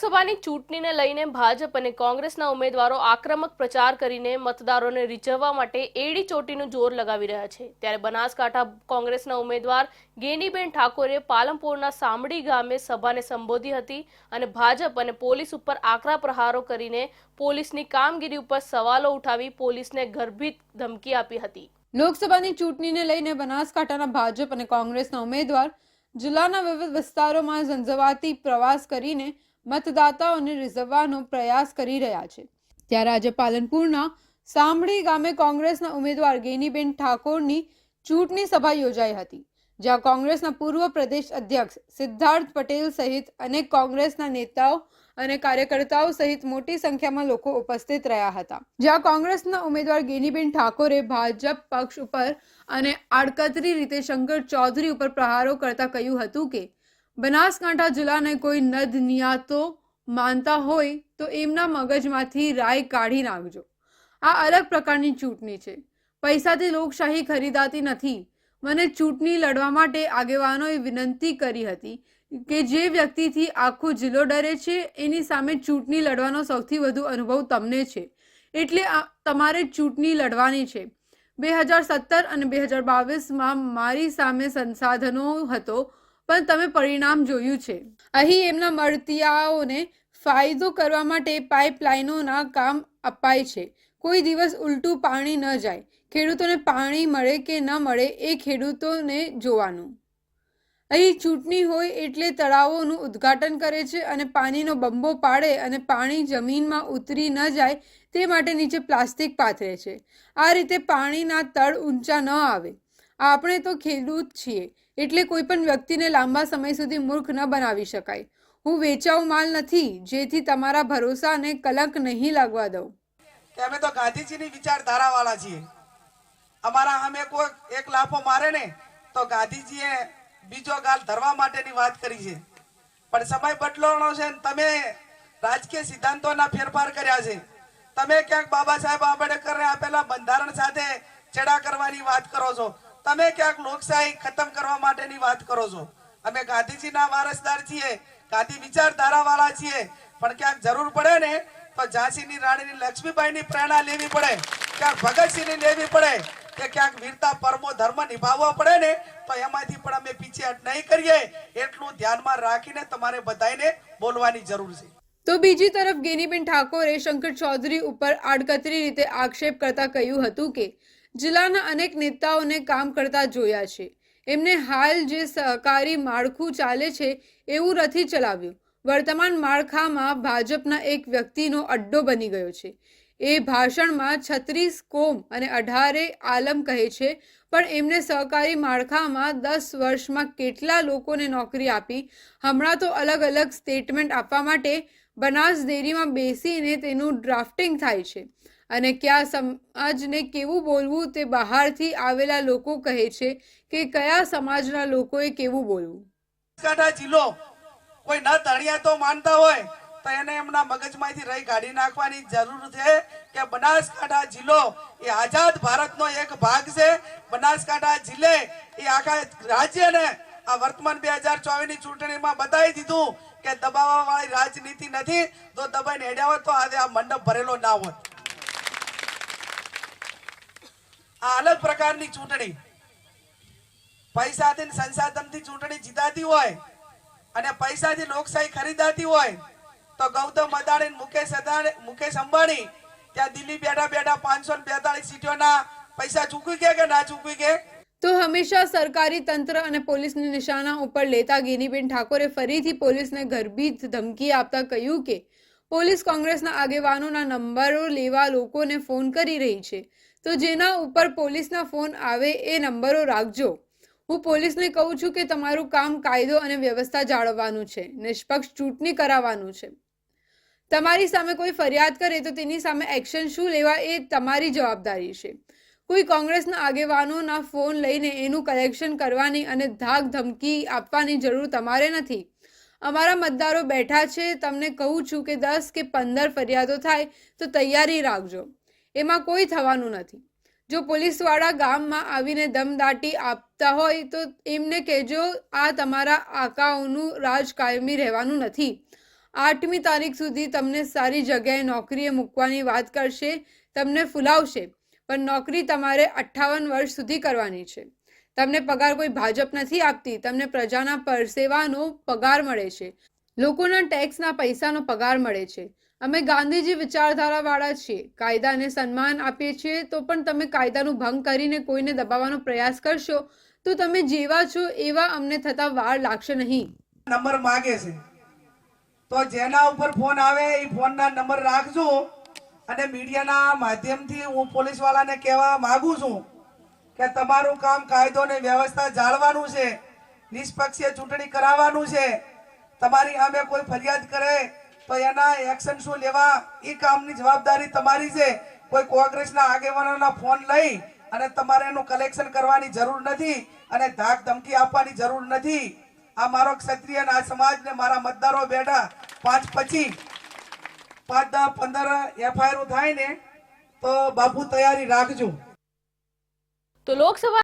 લોકસભાની ચૂંટણીને લઈને ભાજપ અને કોંગ્રેસના ઉમેદવારો આક્રમક પ્રચાર કરીને મતદારોને રીઝવવા માટે એડી ચોટીનું જોર લગાવી રહ્યા છે. ત્યારે બનાસકાંઠા કોંગ્રેસના ઉમેદવાર ગેનીબેન ઠાકોરે પાલમપુરના સામડી ગામે સભાને સંબોધી હતી અને ભાજપ અને પોલીસ ઉપર આકરા પ્રહારો કરીને પોલીસની કામગીરી ઉપર સવાલો ઉઠાવી પોલીસને ગર્ભિત ધમકી આપી હતી. લોકસભાની ચૂંટણીને લઈને બનાસકાંઠાના ભાજપ અને કોંગ્રેસના ઉમેદવાર જિલ્લાના વિવિધ વિસ્તારોમાં ઝંઝવાતી પ્રવાસ કરીને મતદાતાઓને રીઝવવાનો પ્રયાસ કરી રહ્યા છે. ત્યારે આજે પાલનપુરના સાંભળી ગામે કોંગ્રેસના ઉમેદવાર ગેનીબેન ઠાકોરની ચૂંટણી સભા યોજાઈ હતી, જ્યાં કોંગ્રેસના પૂર્વ પ્રદેશ અધ્યક્ષ સિદ્ધાર્થ પટેલ સહિત અનેક કોંગ્રેસના નેતાઓ અને કાર્યકર્તાઓ સહિત મોટી સંખ્યામાં લોકો ઉપસ્થિત રહ્યા હતા. જ્યાં કોંગ્રેસના ઉમેદવાર ગેનીબેન ઠાકોરે ભાજપ પક્ષ ઉપર અને આડકતરી રીતે શંકર ચૌધરી ઉપર પ્રહારો કરતા કહ્યું હતું કે બનાસકાંઠા જિલ્લાને કોઈ નદ, નિયાતો માનતા હોય તો એમના મગજમાંથી રાય કાઢી નાખજો. આ અલગ પ્રકારની ચૂંટણી છે. પૈસાથી લોકશાહી ખરીદાતી નથી. મને ચૂંટણી લડવા માટે આગેવાનોએ વિનંતી કરી હતી કે જે વ્યક્તિથી આખો જિલ્લો ડરે છે, એની સામે ચૂંટણી લડવાનો સૌથી વધુ અનુભવ તમને છે. એટલે તમારે ચૂંટણી લડવાની છે. બે હજાર સત્તર અને બે હજાર બાવીસમાં મારી સામે સંસાધનો હતો પણ તમે પરિણામ જોયું છે. અહીં એમના મળતિયાઓને ફાયદો કરવા માટે પાઇપલાઇનોના કામ અપાય છે. કોઈ દિવસ ઉલટું પાણી ન જાય. ખેડૂતોને પાણી મળે કે ન મળે એ ખેડૂતોને જોવાનું. અહીં ચૂંટણી હોય એટલે તળાવોનું ઉદ્ઘાટન કરે છે અને પાણીનો બંબો પાડે અને પાણી જમીનમાં ઉતરી ન જાય તે માટે નીચે પ્લાસ્ટિક પાથરે છે. આ રીતે પાણીના તળ ઊંચા ન આવે. આપણે તો ખેડૂત છીએ, એટલે કોઈ પણ વ્યક્તિને લાંબા સમય સુધી મૂર્ખ ન બનાવી શકાય. હું વેચાઉ માલ નથી, જેથી તમારા ભરોસાને કલંક નહીં લાગવા દઉં. અમે તો ગાંધીજીની વિચારધારા વાળા છીએ. અમારા અમે કોઈ એક લાફો મારે ને, તો ગાંધીજીએ બીજો ગાલ ધરવા માટેની વાત કરી છે. પણ સમય બદલવાનો છે તમે રાજકીય સિદ્ધાંતોના ફેરફાર કર્યા છે. તમે ક્યાંક બાબા સાહેબ આંબેડકરને આપેલા બંધારણ સાથે ચેડા કરવાની વાત કરો છો. તમે ક્યાંક લોકશાહી ખતમ કરવા માટેની વાત કરો છો? અમે ગાંધીજીના વારસદાર છીએ, ગાંધી વિચારધારા વાળા છીએ, પણ ક્યાંક જરૂર પડે ને, તો ઝાંસીની રાણીની લક્ષ્મીબાઈની પ્રેરણા લેવી પડે, ક્યાંક ભગતસિંહની લેવી પડે, કે ક્યાંક વીરતા પરમો ધર્મ નિભાવવો પડે ને, તો એમાંથી પણ અમે પીછેહટ નહીં કરીએ, એટલું ધ્યાનમાં રાખીને તમારે બધાને બોલવાની જરૂર છે. તો બીજી તરફ ગેનીબેન ઠાકોરે શંકર ચૌધરી ઉપર આડકતરી રીતે આક્ષેપ કરતા કહ્યું હતું કે જિલ્લાના અનેક નેતાઓને કામ કરતા જોયા છે. એમને હાલ જે સહકારી માળખું ચાલે છે એવું નથી ચલાવ્યું. વર્તમાન માળખામાં ભાજપના એક વ્યક્તિનો અડ્ડો બની ગયો છે. એ ભાષણમાં છત્રીસ કોમ અને અઢારે આલમ કહે છે, પણ એમને સહકારી માળખામાં દસ વર્ષમાં કેટલા લોકોને નોકરી આપી? હમણાં તો અલગ અલગ સ્ટેટમેન્ટ આપવા માટે બનાસ ડેરીમાં બેસીને તેનું ડ્રાફ્ટિંગ થાય છે. અને કયા સમાજને કેવું બોલવું તે બહારથી આવેલા લોકો કહે છે કે કયા સમાજના લોકોએ કેવું બોલવું? બનાસકાંઠા જિલ્લો, કોઈ ન તળિયા તો માનતા હોય, તો એને એમના મગજમાંથી રહી કાઢી નાખવાની જરૂર છે કે બનાસકાંઠા જિલ્લો એ આઝાદ ભારતનો એક ભાગ છે. બનાસકાંઠા જિલ્લે એ આખા રાજ્યને આ વર્તમાન બે હજાર ચોવીસની ચૂંટણીમાં બતાવી દીધું કે દબાવવા વાળી રાજનીતિ નથી જો દબાઈને હેડ્યા હોત તો આજે આ મંડપ ભરેલો ના હોત. આ અલગ પ્રકારની ચૂંટણી. પૈસાથી સંસાધનથી ચૂંટણી જીતાતી હોય અને પૈસાથી લોકશાહી ખરીદાતી હોય, તો ગૌતમ અદાણી મુકેશ અદાણી, મુકેશ અંબાણી ત્યાં દિલ્હી બેઠા બેઠા પાંચસો બેતાળીસ સીટોના પૈસા ચૂકવી કે ના ચૂકવી ગયા તો હંમેશા સરકારી તંત્ર અને પોલીસને નિશાના ઉપર લેતા ગેનીબેન ઠાકોરે ફરીથી પોલીસને ગર્ભિત ધમકી આપતા કહ્યું કે, પોલીસ કોંગ્રેસના આગેવાનોના નંબરો લેવા લોકોને ફોન કરી રહી છે. તો જેના ઉપર પોલીસના ફોન આવે એ નંબરો રાખજો. હું પોલીસને કહું છું કે તમારું કામ કાયદો અને વ્યવસ્થા જાળવવાનું છે. નિષ્પક્ષ ચૂંટણી કરાવવાનું છે. તમારી સામે કોઈ ફરિયાદ કરે તો તેની સામે એક્શન શું લેવા એ તમારી જવાબદારી છે. કોઈ કોંગ્રેસના આગેવાનોના ફોન લઈને એનું કલેક્શન કરવાની અને ધાક ધમકી આપવાની જરૂર તમારે નથી. અમારા મતદારો બેઠા છે, તમને કહું છું કે દસ કે પંદર ફરિયાદો થાય તો તૈયારી રાખજો. એમાં કોઈ થવાનું નથી. જો પોલીસવાળા ગામમાં આવીને દમદાટી આપતા હોય તો એમને કહેજો, આ તમારા આકાઓનું રાજ કાયમી રહેવાનું નથી. આઠમી તારીખ સુધી તમને સારી જગ્યાએ નોકરીએ મૂકવાની વાત કરશે, તમને ફૂલાવશે, પણ નોકરી તમારે અઠ્ઠાવન વર્ષ સુધી કરવાની છે. તમને પગાર કોઈ ભાજપ નથી આપતી, તમને પ્રજાના પરસેવાનો પગાર મળે છે. લોકોના ટેક્સના પૈસાનો પગાર મળે છે. અમે ગાંધીજી વિચારધારાવાળા છીએ. કાયદાને સન્માન આપીએ છીએ, તો પણ તમે કાયદાનું ભંગ કરીને કોઈને દબાવવાનો પ્રયાસ કરશો, તો તમે જેવા છો એવા અમને થતા વાર લાગશે નહીં. નંબર માગે છે. તો જેના ઉપર ફોન આવે, એ ફોનના નંબર રાખજો અને મીડિયાના માધ્યમથી હું પોલીસવાળાને કહેવા માંગુ છું કે તમારું કામ કાયદો ને વ્યવસ્થા જાળવાનું છે, નિષ્પક્ષીય ચૂંટણી કરાવવાનું છે. તમારી અમે કોઈ ફરિયાદ કરે તો એના એક્શન શું લેવા? એ કામની જવાબદારી તમારી છે. કોઈ કોંગ્રેસના આગેવાનોના ફોન લઈ અને તમારે એનું કલેક્શન કરવાની જરૂર નથી અને ધાક ધમકી આપવાની જરૂર નથી. આ મારો ક્ષત્રિય આ સમાજ ને મારા મતદારો બેઠા, પાંચ પછી પાંચ દસ પંદર એફઆઈઆર થાય ને, તો બાપુ તૈયારી રાખજો. તો લોકસભા